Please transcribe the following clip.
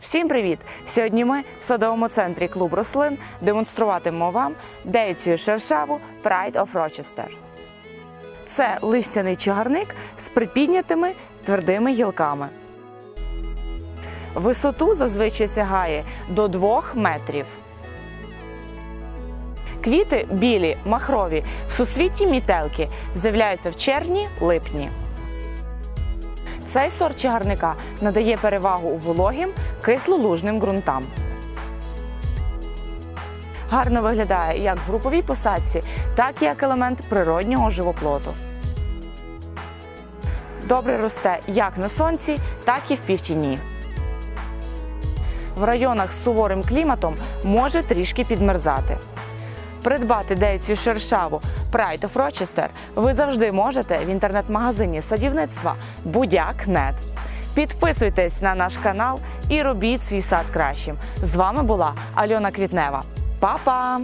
Всім привіт! Сьогодні ми в садовому центрі клуб рослин демонструватимемо вам дейцію шершаву Pride of Rochester. Це листяний чагарник з припіднятими твердими гілками. Висоту зазвичай сягає до 2 метрів. Квіти білі, махрові, в сусвітті мітелки з'являються в червні-липні. Цей сорт чагарника надає перевагу вологим, кислолужним ґрунтам. Гарно виглядає як в груповій посадці, так і як елемент природнього живоплоту. Добре росте як на сонці, так і в півтіні. В районах з суворим кліматом може трішки підмерзати. Придбати дейцю шершаву Pride of Rochester ви завжди можете в інтернет-магазині садівництва Будяк.нет. Підписуйтесь на наш канал і робіть свій сад кращим. З вами була Альона Квітнева. Па-па!